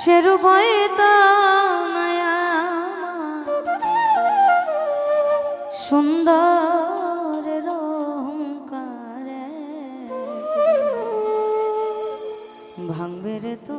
সেরু নয়া সুন্দর রহংকার ভাঙবে রে তো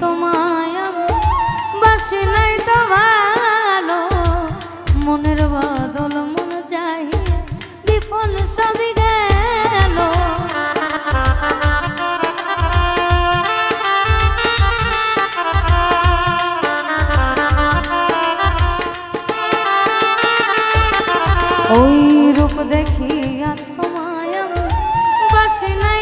তোমায় বাসি নাই তো মনের বদল মন চাই, বিফল সবই গেল। ওই রূপ দেখিয়া তোমায় বাসি নাই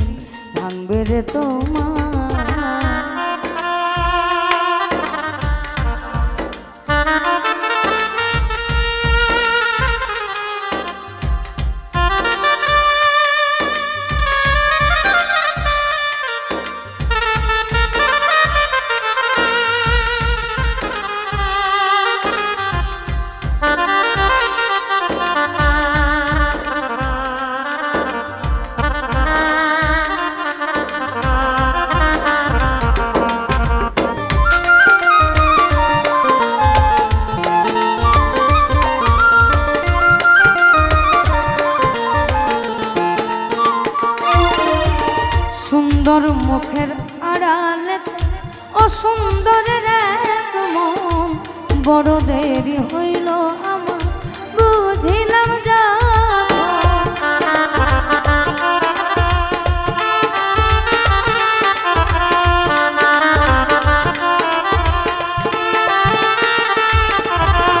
ভাঙবে রে তোমার। অসুন্দরের এক মন, বড় দেরি হইল আমার, বুঝিলাম যখন।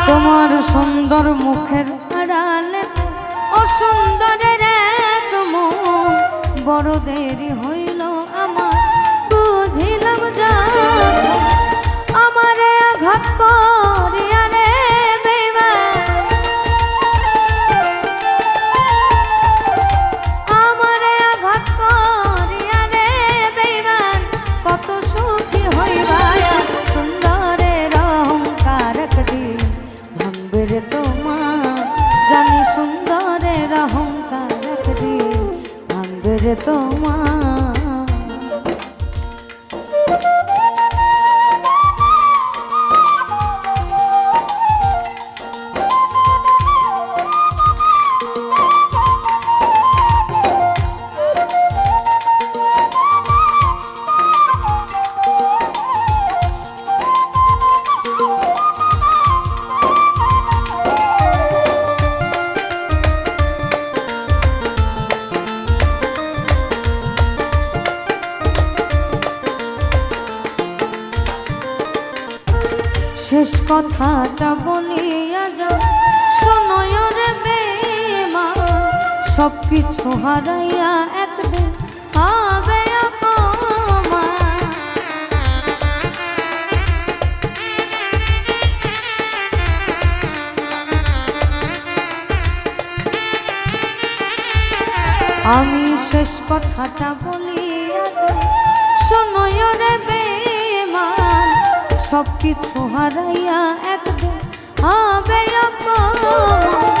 তোমার সুন্দর মুখের আড়ালে অসুন্দরের এক মন, বড় দেরি শেষ কথাটা বলিয়া যাও। শোনয় রে বেমা সব কিছু হারাইয়া একদিন হবে আমি শেষ কথাটা বলিয়া যাই। শোনয় রে সব কিছু হারাইয়া একদিন হবে অপমান।